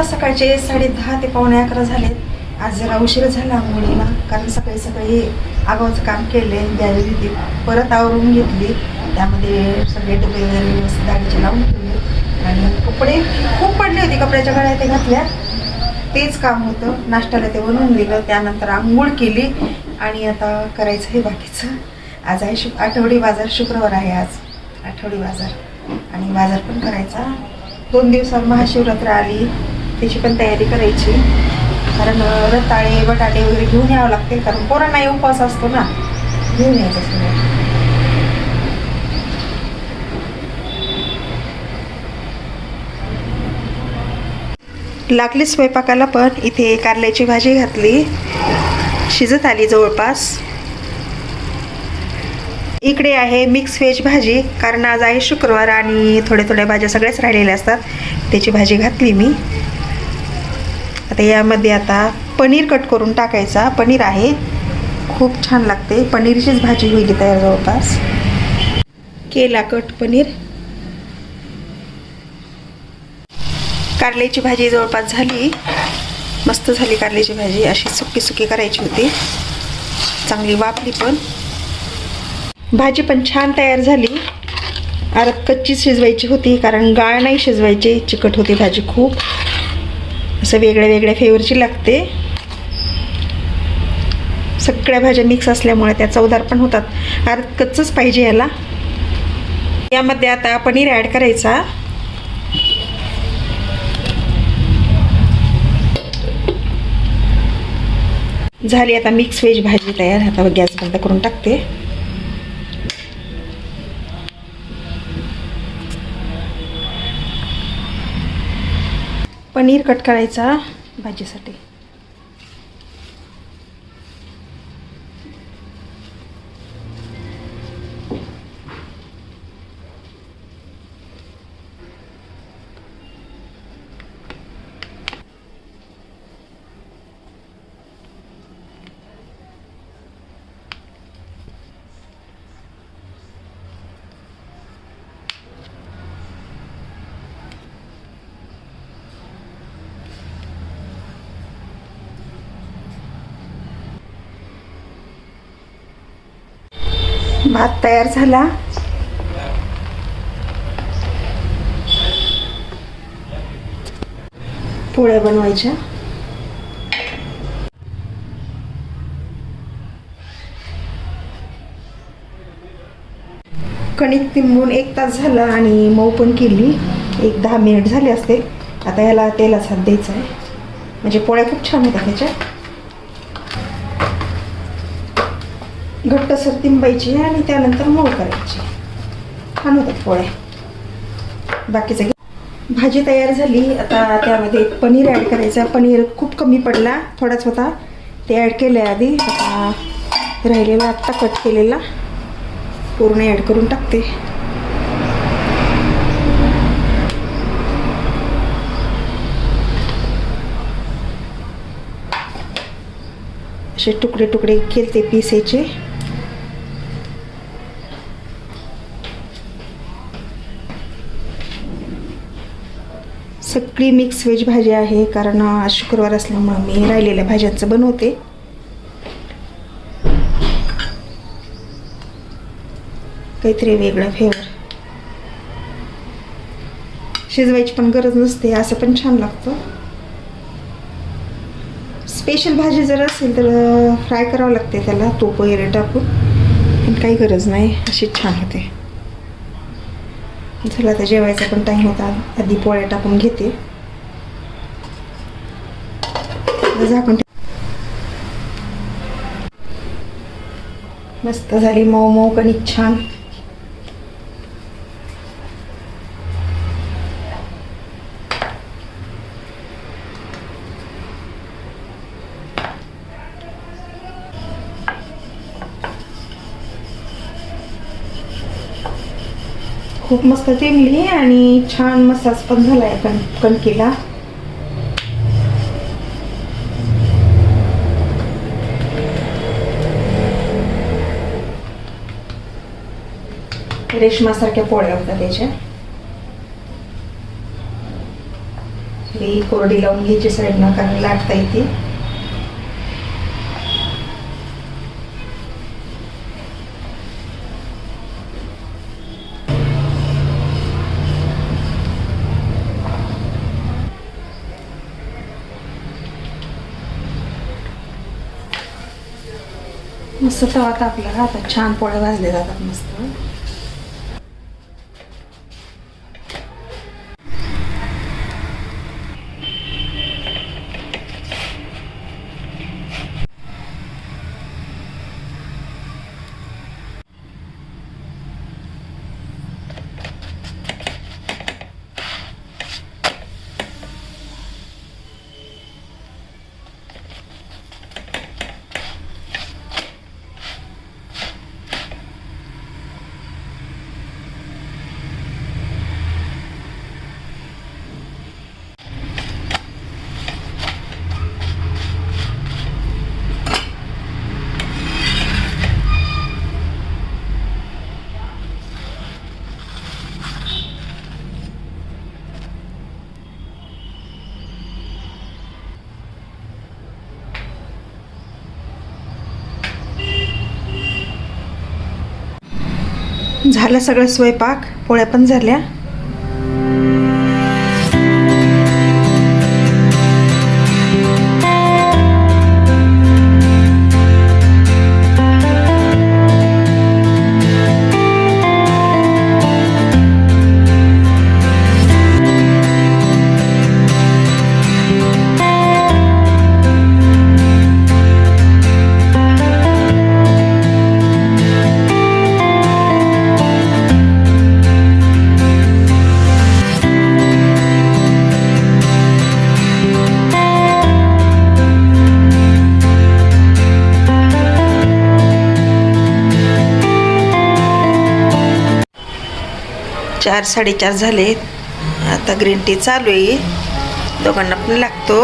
आत्ता सकाळचे साडे दहा ते पावणे अकरा झालेत. आज जरा उशीर झाला मुलीला कारण सकाळी सकाळी आगावचं काम केले द्यावी होती परत आवरून घेतली. त्यामध्ये सगळे डबे वगैरे व्यवस्थित गाडीचे लावून ठेवले. आणि कपडे खूप पडले होते कपड्याच्या गळ्या ते घातल्या. तेच काम होतं. नाश्त्याला ते बनवून दिलं त्यानंतर आंघोळ केली. आणि आता करायचं हे बाकीचं. आज आहे शु आठवडी बाजार शुक्रवार आहे आज. आठवडी बाजार. आणि बाजार पण करायचा. दोन दिवसात महाशिवरात्र आली. त्याची पण तयारी करायची. कारण रताळे बटाटे वगैरे घेऊन यावं लागतील. कारण पोरांना उपवास असतो ना. घेऊन यायचं सगळं लागली स्वयंपाकाला पण इथे कारल्याची भाजी घातली. शिजत आली जवळपास. इकडे आहे मिक्स व्हेज भाजी. कारण आज आहे शुक्रवार आणि थोड्या थोड्या भाज्या सगळ्याच राहिलेल्या असतात. त्याची भाजी घातली मी. आता यामध्ये आता पनीर कट करून टाकायचा. पनीर आहे. खूप छान लागते. पनीरचीच भाजी होईल तयार जवळपास. केला कट पनीर. कारल्याची भाजी जवळपास झाली. मस्त झाली कारल्याची भाजी. अशी सुकी सुकी करायची होती. चांगली वापली पण. भाजी पण छान तयार झाली. अरे कच्ची शिजवायची होती कारण गाळ नाही शिजवायची. चिकट होती भाजी खूप. असं वेगळ्या वेगळ्या फ्लेवरची लागते. सगळ्या भाज्या मिक्स असल्यामुळे त्या चवदार पण होतात. अरे कच्चंच पाहिजे याला. यामध्ये आता पनीर ॲड करायचा. झाली आता मिक्स व्हेज भाजी तयार. आता गॅस बंद करून टाकते. पनीर कट करायचा भाजीसाठी. भात तयार झाला. पोळ्या बनवायच्या. कणिक तिंबून एक तास झाला आणि मऊ पण केली. एक दहा मिनिट झाले असते आता याला तेलाच हात द्यायचा आहे. म्हणजे पोळ्या खूप छान होत्या त्याच्या. घट्टसर तिंबायची आणि त्यानंतर मोळ करायची छान होतात पोळ्या. बाकीचं भाजी तयार झाली. आता त्यामध्ये पनीर ॲड करायचं. पनीर खूप कमी पडला. थोडाच होता. ते ॲड केलं आहे आधी आता राहिलेला आत्ता कट केलेला. पूर्ण ॲड करून टाकते. असे तुकडे तुकडे केलते पिसायचे सगळी मिक्स व्हेज भाजी आहे कारण आज शुक्रवार असल्यामुळं मी राहिलेल्या भाज्यांचं बनवते. काहीतरी वेगळं फ्लेवर शिजवायची पण गरज नसते असं पण छान लागतं. स्पेशल भाजी जर असेल तर फ्राय करावं लागते त्याला तूप वगैरे टाकून. पण काही गरज नाही अशी छान होते. झालं आता जेवायचा पण टाईम होता. आधी पोळ्या टाकून घेते. झाकण मस्त झाली मऊ मऊ कणिक छान. खूप मस्त तिमली आणि छान मसाज पण झाला आहे कण कणकीला. रेशमासारख्या पोळ्या होत्या त्याच्या. ही कोरडी लावून घ्यायची साईडनं कारण लागता येते मस्त तवा तापला आता छान पोळ्या भाजल्या जातात मस्त. झालं सगळं स्वयंपाक पोळ्या पण झाल्या. चार साडेचार झाले. आता ग्रीन टी चालू आहे. दोघांना पण लागतो.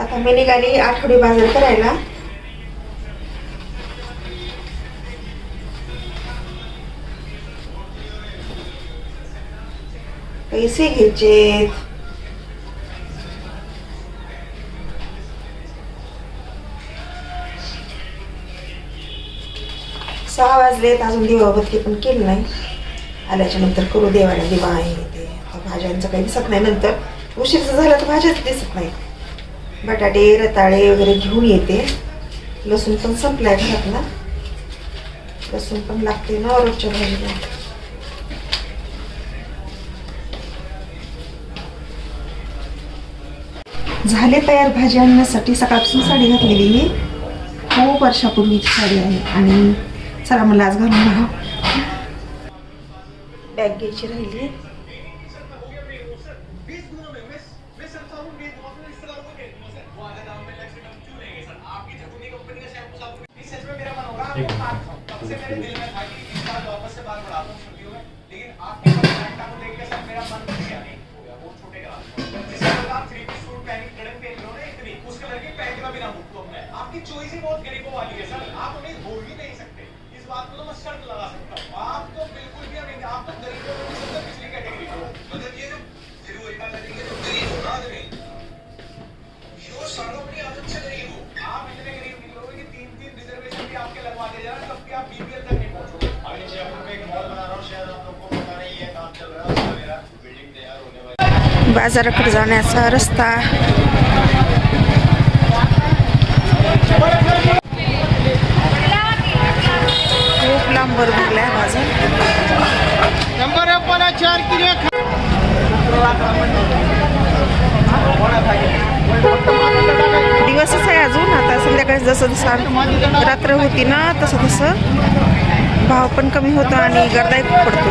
आता मी निघाली आठवडी बाजार करायला. पैसे घ्यायचे सहा वाजलेत अजून दिवाबत्ती पण केली नाही. आल्याच्यानंतर करू देवाला दिवा आहे ते. आता भाज्यांचं काही दिसत नाही नंतर. उशीरचं झालं तर भाज्याच दिसत नाही. बटाटे रताळे वगैरे घेऊन येते. लसूण पण संपलाय घरातला. लसूण पण लागते ना रोजच्या भाजीला. झाले तयार भाजी आणण्यासाठी सकाळपासून साडी घातलेली मी. खूप वर्षापूर्वीची साडी आहे आणि चला मला आज घालून बघा. बॅग घ्यायची राहिली. बाजाराकडे जाण्याचा रस्ता. खूप लांबवर भरलाय किलो दिवसच आहे अजून. आता संध्याकाळी जसं जसं रात्र होती ना तसं तसं भाव पण कमी होतो आणि गर्दाही खूप पडतो.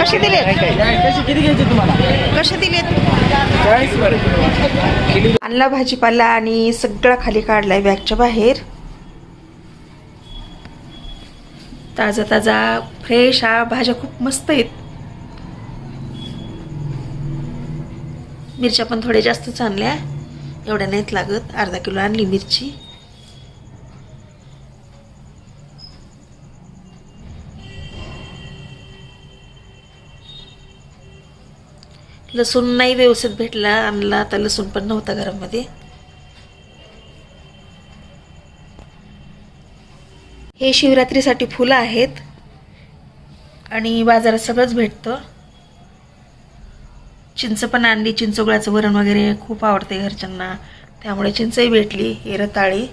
कसे दिलेत कशी किती घ्यायची तुम्हाला? कसे आणला भाजीपाला आणि सगळा खाली काढलाय बॅगच्या बाहेर. ताजा ताजा फ्रेश हा भाज्या खूप मस्त आहेत. मिरच्या पण थोड्या जास्तच आणल्या एवढ्या नाहीत लागत. अर्धा किलो आणली मिरची. लसूण नाही व्यवस्थित भेटला. आणला आता लसूण पण नव्हता घरामध्ये. हे शिवरात्रीसाठी फुलं आहेत. आणि बाजारात सगळंच भेटतं. चिंच पण आणली. चिंचोगळ्याचं वरण वगैरे खूप आवडते घरच्यांना. त्यामुळे चिंचही भेटली. हे रताळी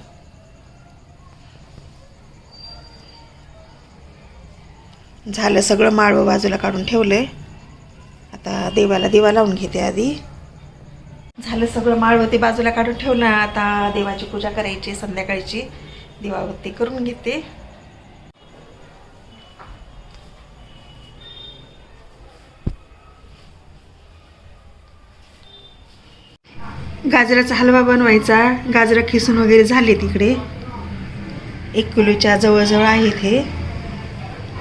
झालं सगळं माळवं बाजूला काढून ठेवलं. आहे आता देवाला दिवा लावून घेते आधी. झालं सगळं माळवं ते बाजूला काढून ठेवलं. आता देवाची पूजा करायची संध्याकाळची दिवाबत्ती करून घेते. गाजराचा हलवा बनवायचा. गाजरं खिसून वगैरे झाले तिकडे. एक किलोच्या जवळजवळ आहेत हे.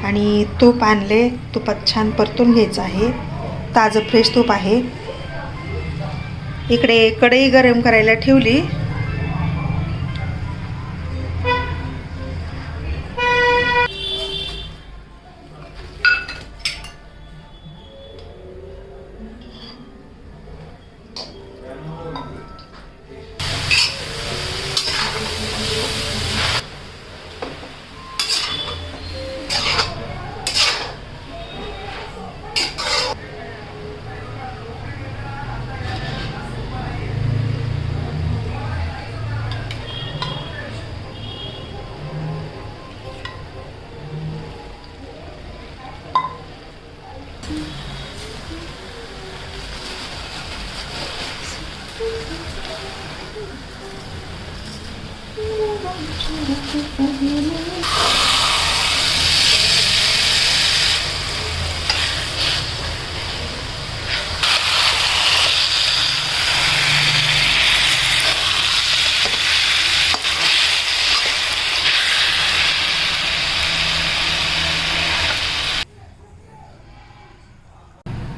आणि तूप आणले. तुपात छान परतून घ्यायचं आहे. ताजं फ्रेश तूप आहे. इकडे कढई गरम करायला ठेवली.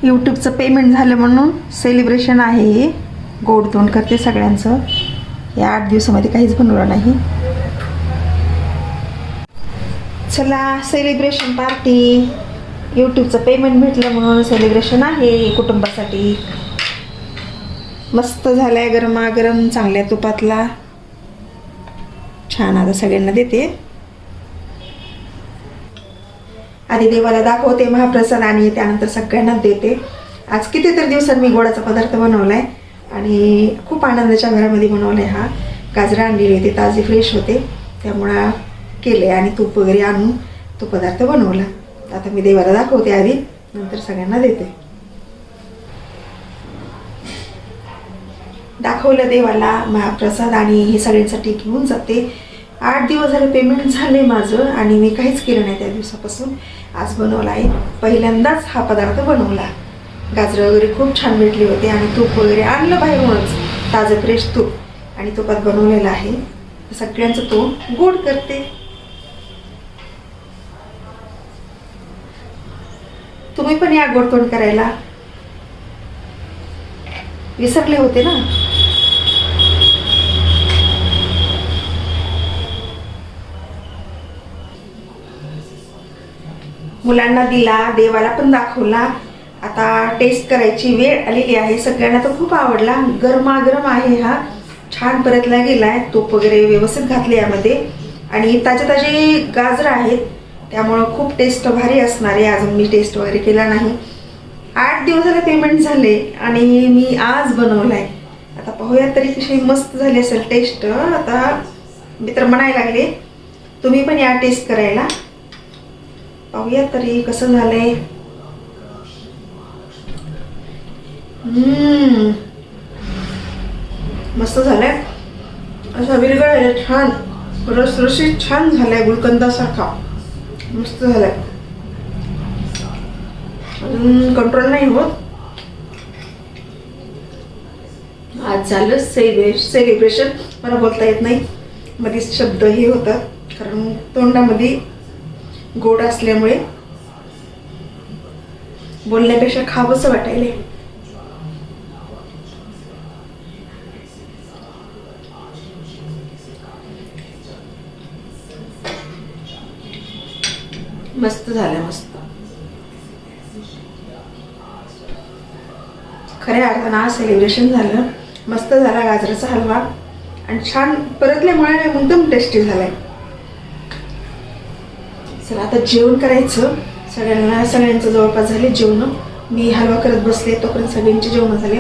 यूट्यूबचं पेमेंट झालं म्हणून सेलिब्रेशन आहे हे. गोड तोंड करते सगळ्यांचं. या आठ दिवसामध्ये काहीच बनवलं नाही. चला सेलिब्रेशन पार्टी यूट्यूबचं पेमेंट भेटलं म्हणून सेलिब्रेशन आहे कुटुंबासाठी. मस्त झालाय गरमागरम चांगल्या तुपातला. छान आता सगळ्यांना देते. आधी देवाला दाखवते महाप्रसाद आणि त्यानंतर सगळ्यांना देते. आज कितीतरी दिवसांनी मी गोडाचा पदार्थ बनवला आहे आणि खूप आनंदाच्या घरामध्ये बनवला आहे हा. गाजरा आणलेली होती ताजी फ्रेश होते. त्यामुळं केले आणि तूप वगैरे आणून तो पदार्थ बनवला. आता मी देवाला दाखवते आधी नंतर सगळ्यांना देते. दाखवलं देवाला महाप्रसाद आणि हे सगळ्यांसाठी घेऊन जाते. आठ दिवस झाले पेमेंट झाले माझं आणि मी काहीच केलं नाही त्या दिवसापासून. आज बनवला आहे. पहिल्यांदाच हा पदार्थ बनवला. गाजरं वगैरे खूप छान भेटली होती आणि तूप वगैरे आणलं बाहेरूनच. ताजं फ्रेश तूप. आणि तुपात बनवलेलं आहे. सगळ्यांचं तोंड गोड करते. तुम्ही पण या गोड तोंड करायला. विसरले होते ना? मुलांना दिला देवाला पण दाखवला. आता टेस्ट करायची वेळ आलेली आहे. सगळ्यांना तर खूप आवडला. गरमागरम आहे हा. छान परतला गेला आहे तूप वगैरे व्यवस्थित घातले यामध्ये. आणि ताजे ताजे गाजर आहेत. त्यामुळं खूप टेस्ट भारी असणार आहे. अजून मी टेस्ट वगैरे केला नाही. आठ दिवस झाले पेमेंट झाले. आणि मी आज बनवलाय. आता पाहूया तरी कशी मस्त झाली असेल टेस्ट आता मित्र म्हणायला लागले तुम्ही पण या टेस्ट करायला. पाहूया तरी कसं झालंय. हम्म. मस्त झालंय. असा विरगळ छान. रसरशीत छान झालाय गुलकंदासारखा मस्त झालाय. अजून कंट्रोल नाही होत. आज झालं सेलिब्रे सेलिब्रेशन मला बोलता येत नाही. मध्येच शब्द हे होतात कारण तोंडामध्ये गोड असल्यामुळे बोलण्यापेक्षा खावंसं वाटायले मस्त झालं मस्त. खऱ्या अर्थानं आज सेलिब्रेशन झालं. मस्त झाला गाजराचा हलवा. आणि छान परतल्यामुळे एकदम टेस्टी झालाय. चला आता जेवण करायचं. सगळ्यांना सगळ्यांचं जवळपास झाले जेवण. मी हलवा करत बसले तोपर्यंत सगळ्यांचे जेवण झाले.